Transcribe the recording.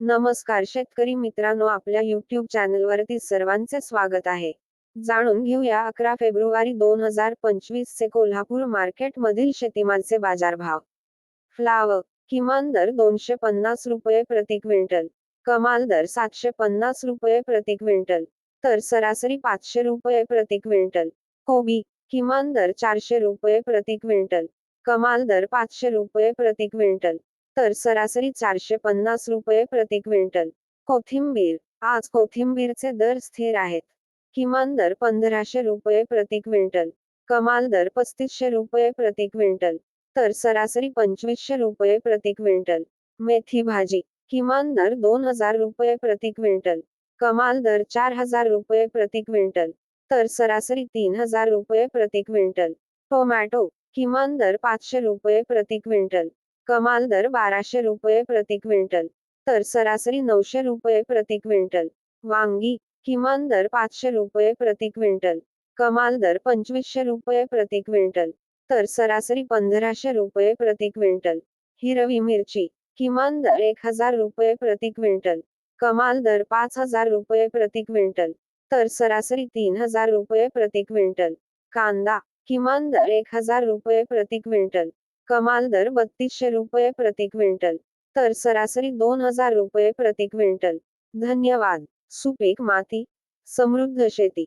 नमस्कार शेतकरी मित्रांनो आपल्या युट्यूब चॅनलवरती सर्वांचे स्वागत आहे. जाणून घेऊया अकरा फेब्रुवारी दोन हजार पंचवीस चे कोल्हापूर मार्केट मधील शेतीमालचे बाजारभाव. फ्लाव किमान दर दोनशे पन्नास रुपये प्रति क्विंटल कमाल दर सातशे पन्नास रुपये प्रति क्विंटल तर सरासरी पाचशे रुपये प्रति क्विंटल कोबी किमान दर चारशे रुपये प्रति क्विंटल कमाल दर पाचशे रुपये प्रति क्विंटल तर सरासरी चारशे पन्नास रुपये प्रति क्विंटल. कोथिंबीर. आज कोथिंबीरचे दर स्थिर आहेत. किमान दर पंधराशे रुपये प्रति क्विंटल. कमाल दर पस्तीसशे रुपये प्रति क्विंटल. तर सरासरी पंचवीसशे रुपये प्रति क्विंटल. मेथी भाजी. किमान दर दोन हजार रुपये प्रति क्विंटल. कमाल दर चार हजार रुपये प्रति क्विंटल. तर सरासरी तीन हजार रुपये प्रति क्विंटल. टोमॅटो. किमान दर पाचशे रुपये प्रति क्विंटल. कमाल दर बाराशे रुपये प्रति क्विंटल. तर सरासरी नऊशे रुपये प्रति क्विंटल. वांगी किमान दर पाचशे रुपये प्रति क्विंटल. कमाल दर पंचवीसशे रुपये प्रति क्विंटल. तर सरासरी पंधराशे रुपये प्रति क्विंटल. हिरवी मिरची किमान दर एक हजार रुपये प्रति क्विंटल. कमाल दर पाच हजार रुपये प्रति क्विंटल. तर सरासरी तीन हजार रुपये प्रति क्विंटल. कांदा किमान दर एक हजार रुपये प्रति क्विंटल. कमाल दर बत्तीसशे रुपये प्रति क्विंटल. तर सरासरी दोन हजार रुपये प्रति क्विंटल. धन्यवाद. सुपीक माती. समृद्ध शेती.